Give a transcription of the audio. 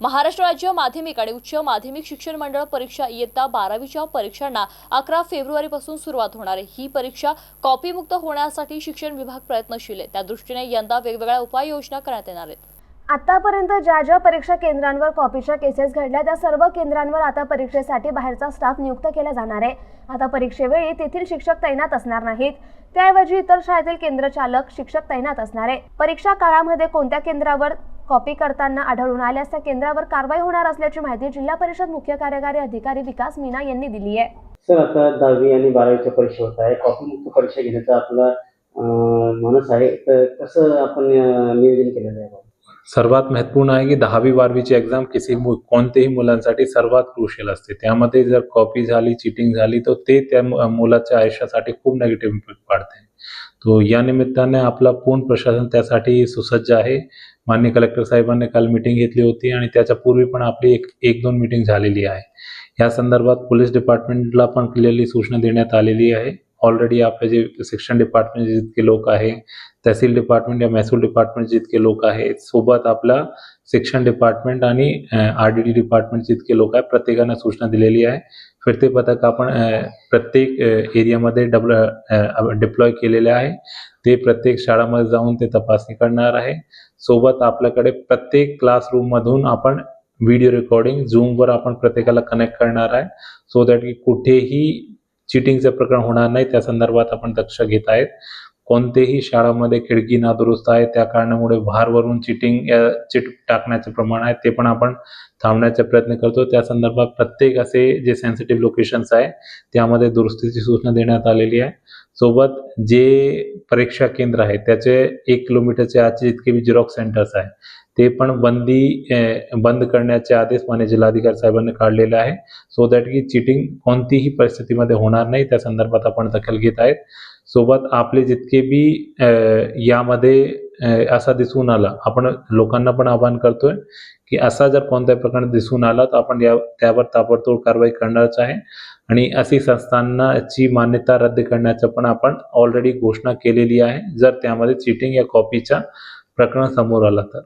महाराष्ट्र राज्य माध्यमिक आणि उच्च माध्यमिक शिक्षण मंडळ परीक्षा इयत्ता बारावीच्या परीक्षांना अकरा फेब्रुवारीपासून सुरुवात होणार आहे. ही परीक्षा कॉपीमुक्त होण्यासाठी शिक्षण विभाग प्रयत्नशील आहे. त्या दृष्टीने यंदा वेगवेगळ्या उपाययोजना करण्यात येणार आहेत. आतापर्यंत ज्या ज्या परीक्षा केंद्रांवर कॉपीच्या केसेस घडल्या त्या सर्व केंद्रांवर आता परीक्षेसाठी बाहेरचा स्टाफ नियुक्त केला जाणार आहे. आता परीक्षेवेळी तेथील शिक्षक तैनात असणार नाहीत. त्याऐवजी इतर शाळेतील केंद्रचालक शिक्षक तैनात असणार आहे. परीक्षा काळामध्ये कोणत्या केंद्रावर कॉपी करताना आढळून आल्यास त्या केंद्रावर कारवाई होणार असल्याची माहिती जिल्हा परिषद मुख्य कार्यकारी अधिकारी विकास मीना यांनी दिली आहे. सर आता दहावी आणि बारावीच्या परीक्षा होत आहे. कॉपीमुक्त परीक्षा घेण्याचा आपला मानस आहे. तर कसं आपण नियोजन केलेलं आहे? सर्वात महत्त्वपूर्ण आहे की दहावी बारावीची एक्झाम किसी मु कोणत्याही मुलांसाठी सर्वात क्रुशियल असते. त्यामध्ये जर कॉपी झाली चिटिंग झाली तर ते त्या मुलाच्या आयुष्यासाठी खूप नेगेटिव्ह इम्पॅक्ट पाडते. तो या निमित्ताने आपला पूर्ण प्रशासन त्यासाठी सुसज्ज आहे. माननीय कलेक्टर साहेबांनी काल मिटिंग घेतली होती आणि त्याच्या पूर्वी पण आपली एक एक दोन मिटिंग झालेली आहे. या संदर्भात पोलीस डिपार्टमेंटला पण क्लिअरली सूचना देण्यात आलेली आहे. ऑलरेडी आपले जे शिक्षण डिपार्टमेंट जितके लोक आहे तहसील डिपार्टमेंट या महसूल डिपार्टमेंट जितके लोक आहेत सोबत आपला शिक्षण डिपार्टमेंट आणि आर डी डी डिपार्टमेंट जितके लोक आहेत प्रत्येकानं सूचना दिलेली आहे. फिरते पथक आपण प्रत्येक एरियामध्ये डबल डिप्लॉय केलेले आहे. ते प्रत्येक शाळामध्ये जाऊन ते तपासणी करणार आहे. सोबत आपल्याकडे प्रत्येक क्लासरूममधून आपण व्हिडिओ रेकॉर्डिंग झूमवर आपण प्रत्येकाला कनेक्ट करणार आहे. सो दॅट की कुठेही चिटिंगचं प्रकरण होणार नाही. त्या संदर्भात आपण दक्ष घेत आहेत. कोणतेही शाळामध्ये खिडकी नादुरुस्त आहे त्या कारणामुळे बाहेरवरून चिटिंग चिट टाकण्याचे प्रमाण आहे ते पण आपण थांबण्याचा प्रयत्न करतो. त्या संदर्भात प्रत्येक असे जे सेन्सिटिव्ह लोकेशन्स आहे त्यामध्ये दुरुस्तीची सूचना देण्यात आलेली आहे. सोबत जे परीक्षा केंद्र आहे त्याचे एक किलोमीटरचे आजचे जितके बी झेरॉक्स सेंटर्स आहे ते पण बंदी बंद करण्याचे आदेश मान्य जिल्हाधिकारी साहेबांनी काढलेले आहे. सो दॅट की चिटिंग कोणतीही परिस्थितीमध्ये होणार नाही त्या संदर्भात आपण दखल घेत आहेत. सोबत आपले जितके बी यामध्ये असा दिसून आला. आपण लोकांना पण आवाहन करतोय की असा जर कोणत्याही प्रकारे दिसून आला तर आपण या त्यावर ताबडतोब कारवाई करणारच आहे. आणि अशी संस्थांनाची मान्यता रद्द करण्याचं पण आपण ऑलरेडी घोषणा केलेली आहे. जर त्यामध्ये चिटिंग या कॉपीच्या प्रकरण समोर आला तर.